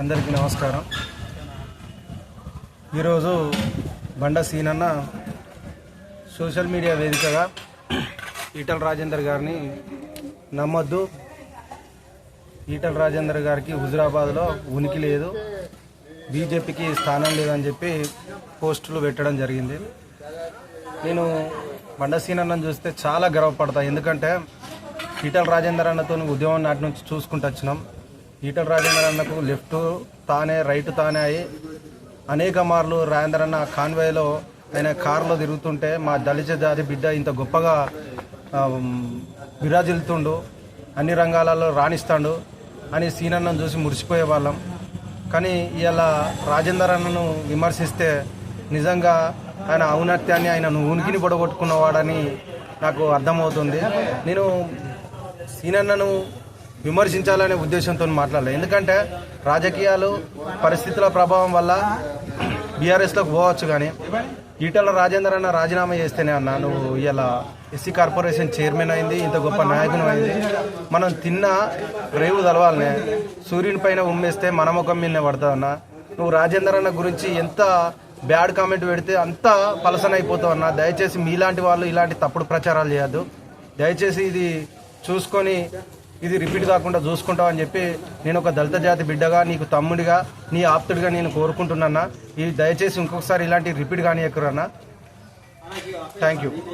అందరికీ నమస్కారం. ఈరోజు బండ సీనన్న సోషల్ మీడియా వేదికగా ఈటల రాజేందర్ గారిని నమ్మొద్దు. ఈటల రాజేందర్ గారికి హుజురాబాద్లో ఉనికి లేదు. బీజేపీకి స్థానం లేదని చెప్పి పోస్టులు పెట్టడం జరిగింది. నేను బండ సీనన్నను చూస్తే చాలా గర్వపడతా. ఎందుకంటే ఈటల రాజేందర్ అన్నతో ఉద్యమం నాటి నుంచి చూసుకుంటూ వచ్చినాం. ఈటల రాజేందర్ అన్నకు లెఫ్ట్ తానే రైట్ తానే అయి అనేక మార్లు రాజేందర్ అన్న కాన్వేలో ఆయన కారులో తిరుగుతుంటే మా దళిత జాతి బిడ్డ ఇంత గొప్పగా విరాజిల్తుండు అన్ని రంగాలలో రాణిస్తాడు అని సీనన్నం చూసి మురిసిపోయే వాళ్ళం. కానీ ఇలా రాజేందర్ అన్నను విమర్శిస్తే నిజంగా ఆయన ఔన్నత్యాన్ని ఆయన ఉనికిని పొడగొట్టుకున్నవాడని నాకు అర్థమవుతుంది. నేను సీనన్నను విమర్శించాలనే ఉద్దేశంతో మాట్లాడలేదు ఎందుకంటే రాజకీయాలు పరిస్థితుల ప్రభావం వల్ల బీఆర్ఎస్లోకి పోవచ్చు కానీ ఈటల రాజేందర్ అన్న రాజీనామా చేస్తేనే అన్న నువ్వు ఇలా ఎస్సీ కార్పొరేషన్ చైర్మన్ అయింది ఇంత గొప్ప నాయకుని అయింది. మనం తిన్న రేవు తలవాలనే సూర్యుని పైన ఉమ్మేస్తే మన ముఖం మీదనే పడతావు అన్న. నువ్వు రాజేందర్ అన్న గురించి ఎంత బ్యాడ్ కామెంట్ పెడితే అంత పలసన అయిపోతావు అన్న. దయచేసి మీలాంటి వాళ్ళు ఇలాంటి తప్పుడు ప్రచారాలు చేయొద్దు. దయచేసి ఇది చూసుకొని ఇది రిపీట్ కాకుండా చూసుకుంటామని చెప్పి నేను ఒక దళిత జాతి బిడ్డగా నీకు తమ్ముడిగా నీ ఆప్తుడిగా నేను కోరుకుంటున్నా ఇది దయచేసి ఇంకొకసారి ఇలాంటి రిపీట్ కానీ ఎక్కురన్నా థ్యాంక్ యూ